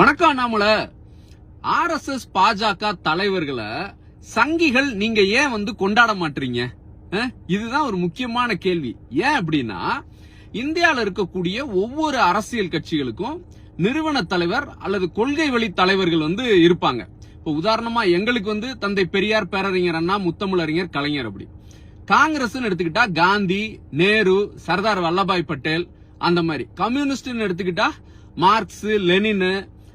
வணக்கம் Annamalai. R S S பாஜக தலைவர்களை சங்கிகள் நீங்க ஏன் வந்து கொண்டாட மாட்டீங்க? இதுதான் ஒரு முக்கியமான கேள்வி. ஏன் அப்படின்னா இந்தியாவில் இருக்கக்கூடிய ஒவ்வொரு அரசியல் கட்சிகளுக்கும் நிறுவன தலைவர் அல்லது கொள்கை வழி தலைவர்கள் வந்து இருப்பாங்க. இப்போ உதாரணமா எங்களுக்கு வந்து தந்தை பெரியார் பேரறிஞர் அண்ணா முத்தமிழறிஞர் கலைஞர் அப்படி. காங்கிரஸ் எடுத்துக்கிட்டா காந்தி நேரு சர்தார் வல்லபாய் பட்டேல் அந்த மாதிரி. கம்யூனிஸ்ட் எடுத்துக்கிட்டா மார்க்ஸ் லெனின்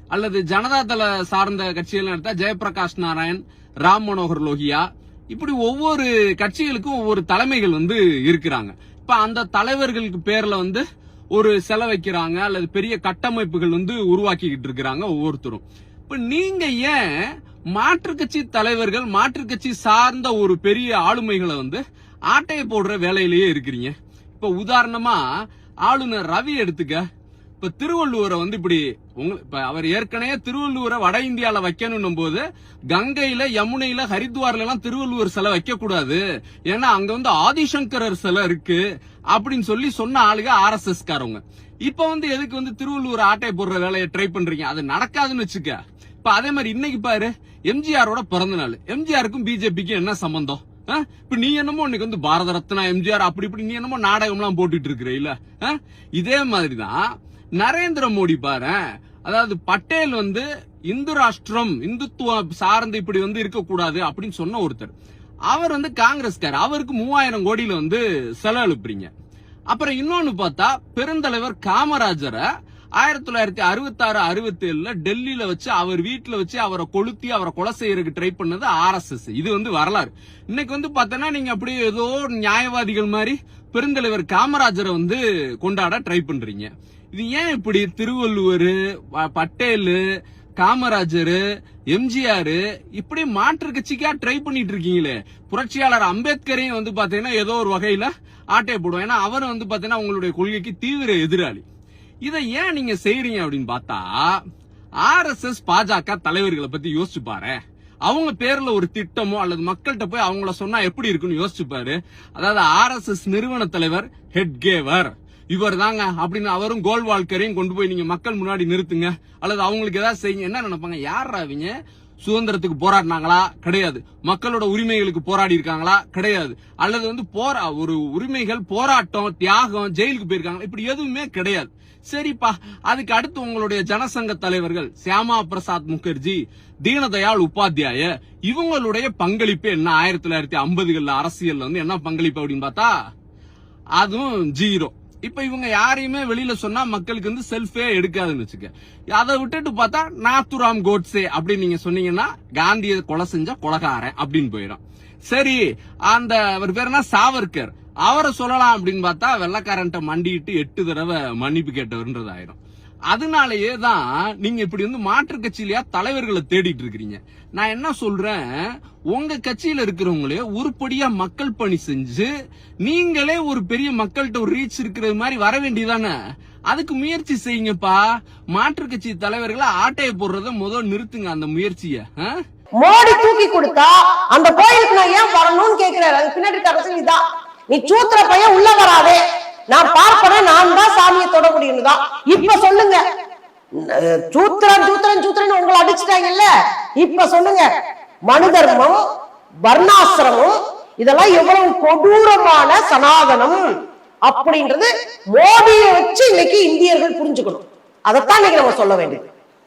அல்லது ஜனதா தள சார்ந்த கட்சிகள் எடுத்தா ஜெயபிரகாஷ் நாராயண் ராம் மனோகர் லோகியா இப்படி ஒவ்வொரு கட்சிகளுக்கும் ஒவ்வொரு தலைமைகள் வந்து இருக்கிறாங்க. இப்ப அந்த தலைவர்களுக்கு பேர்ல வந்து ஒரு செலவைக்கிறாங்க அல்லது பெரிய கட்டமைப்புகள் வந்து உருவாக்கிக்கிட்டு இருக்கிறாங்க ஒவ்வொருத்தரும். இப்ப நீங்க ஏன் மாற்றுக் கட்சி தலைவர்கள் மாற்றுக் கட்சி சார்ந்த ஒரு பெரிய ஆளுமைகளை வந்து ஆட்டையை போடுற வேலையிலேயே இருக்கிறீங்க? இப்ப உதாரணமா ஆளுநர் ரவி எடுத்துக்க இப்ப திருவள்ளுவரை வந்து இப்படி இப்ப அவர் ஏற்கனவே திருவள்ளுவரை வட இந்தியால வைக்கணும் போது கங்கையில யமுனையில ஹரித்வார்ல எல்லாம் திருவள்ளுவர் சிலை வைக்க கூடாது ஏன்னா அங்க வந்து ஆதிசங்கரர் சிலை இருக்கு அப்படின்னு சொல்லி சொன்ன ஆளுங்க ஆர் எஸ் எஸ் காரவங்க இப்ப வந்து எதுக்கு வந்து திருவள்ளுவர் ஆட்டை போடுற வேலையை ட்ரை பண்றீங்க? அது நடக்காதுன்னு வச்சுக்க. இப்ப அதே மாதிரி இன்னைக்கு பாரு எம்ஜிஆரோட பிறந்த நாள். எம்ஜிஆருக்கும் பிஜேபிக்கும் என்ன சம்பந்தம்? ஆ? இப்ப நீ என்னமோ இன்னைக்கு வந்து பாரத ரத்னா எம்ஜிஆர் அப்படி இப்படி நீ என்னமோ நாடகம்லாம் போட்டுட்டு இருக்கிற இல்ல ஆ? இதே மாதிரிதான் நரேந்திர மோடி பாரு அதாவது பட்டேல் வந்து இந்து ராஷ்டிரம் இந்துத்துவம் சார்ந்து இப்படி வந்து இருக்கக்கூடாது அப்படின்னு சொன்ன ஒருத்தர். அவர் வந்து காங்கிரஸ்கார் அவருக்கு மூவாயிரம் கோடியில வந்து செலவு எழுப்புறீங்க அப்புறம் இன்னொன்னு பார்த்தா பெருந்தலைவர் காமராஜரை ஆயிரத்தி தொள்ளாயிரத்தி அறுபத்தி ஆறு அறுபத்தி ஏழுல டெல்லியில வச்சு அவர் வீட்டுல வச்சு அவரை கொளுத்தி அவரை கொலை செய்யறதுக்கு ட்ரை பண்ணது ஆர் எஸ் எஸ். இது வந்து வரலாறு. இன்னைக்கு வந்து பார்த்தோன்னா நீங்க அப்படியே ஏதோ ஒரு நியாயவாதிகள் மாதிரி பெருந்தலைவர் காமராஜரை வந்து கொண்டாட ட்ரை பண்றீங்க. இது ஏன் இப்படி திருவள்ளுவர் பட்டேலு காமராஜர் எம்ஜிஆர் இப்படி மாற்று கட்சிக்கா ட்ரை பண்ணிட்டு இருக்கீங்களே? புரட்சியாளர் அம்பேத்கரையும் வந்து பாத்தீங்கன்னா ஏதோ ஒரு வகையில ஆட்டையை போடுவோம் ஏன்னா அவர் வந்து பாத்தீங்கன்னா உங்களுடைய கொள்கைக்கு தீவிர எதிராளி. இதை ஏன் நீங்க செய்யறீங்க அப்படின்னு பார்த்தா ஆர் எஸ் எஸ் பாஜக தலைவர்களை பத்தி யோசிச்சு பாரு. அவங்க பேர்ல ஒரு திட்டமோ அல்லது மக்கள்கிட்ட போய் அவங்கள சொன்னா எப்படி இருக்குன்னு யோசிச்சு பாரு. அதாவது ஆர் எஸ் எஸ் நிறுவன தலைவர் ஹெட்கேவர் இவர் தாங்க அப்படின்னு அவரும் கோல்வால்கரையும் கொண்டு போய் நீங்க மக்கள் முன்னாடி நிறுத்துங்க. அல்லது அவங்களுக்கு ஏதாவது செய்யுங்க. என்ன நினைப்பாங்க? யார் ஆவீங்க சுதந்திரத்துக்கு போராடினாங்களா? கிடையாது. மக்களோட உரிமைகளுக்கு போராடி இருக்காங்களா கிடையாது. அல்லது வந்து போரா ஒரு உரிமைகள் போராட்டம் தியாகம் ஜெயிலுக்கு போயிருக்காங்க இப்படி எதுவுமே கிடையாது. சரிப்பா அதுக்கு அடுத்து உங்களுடைய ஜனசங்க தலைவர்கள் சியாமா பிரசாத் முகர்ஜி தீனதயாள் உபாத்தியாய இவங்களுடைய பங்களிப்பு என்ன? ஆயிரத்தி தொள்ளாயிரத்தி ஐம்பதுகள்ல அரசியல் வந்து என்ன பங்களிப்பு அப்படின்னு பார்த்தா அதுவும் ஜீரோ. இப்ப இவங்க யாரையுமே வெளியில சொன்னா மக்களுக்கு வந்து செல்ஃபே எடுக்காதுன்னு வச்சுக்க. அதை விட்டுட்டு பார்த்தா நாத்துராம் கோட்ஸே அப்படின்னு நீங்க சொன்னீங்கன்னா காந்தியை கொலை செஞ்ச கொலகாரன் அப்படின்னு போயிடும். சரி அந்த அவர் பேர் என்ன? சாவர்கர். அவரை சொல்லலாம் அப்படின்னு பார்த்தா வெள்ளக்காரன்ட்ட மண்டிட்டு எட்டு தடவை மன்னிப்பு கேட்டவர்ன்றது ஆயிரும் அதனாலயே தான் நீங்க இப்படி வந்து மாற்று கட்சியிலயா தலைவர்களை தேடிட்டு இருக்கிறீங்க. நான் என்ன சொல்றேன்? உங்க கட்சியில இருக்கிறவங்களே உருப்படியா மக்கள் பணி செஞ்சு நீங்களே ஒரு பெரிய மக்கள்கிட்ட ஒரு ரீச் இருக்கிறது மாதிரி வர வேண்டியதானே அதுக்கு முயற்சி செய்யுங்கப்பா. மாற்று கட்சி தலைவர்களை ஆட்டைய போடுறத முதல் நிறுத்துங்க அந்த முயற்சிய. மோடி தூக்கி கொடுத்தா அந்த கோயிலுக்கு நான் ஏன் வரணும்னு கேக்குறாரு. பின்னாடி இதான். நீ சூத்திர பையன் உள்ள வராதே. நான் பார்ப்பேன்? நான் தான் சாமியை தொட முடியும் தான் இப்ப சொல்லுங்க. சூத்திரன் சூத்திரன் சூத்திரன் உங்களை அடிச்சுட்டாங்கல்ல? இப்ப சொல்லுங்க. மனு தர்மம் வர்ணாசிரமம் இதெல்லாம் எவ்வளவு கொடூரமான சனாதனம் அப்படின்றது மோடியை வச்சு இன்னைக்கு இந்தியர்கள் புரிஞ்சுக்கணும். அதைத்தான் இன்னைக்கு நம்ம சொல்ல வேண்டியது.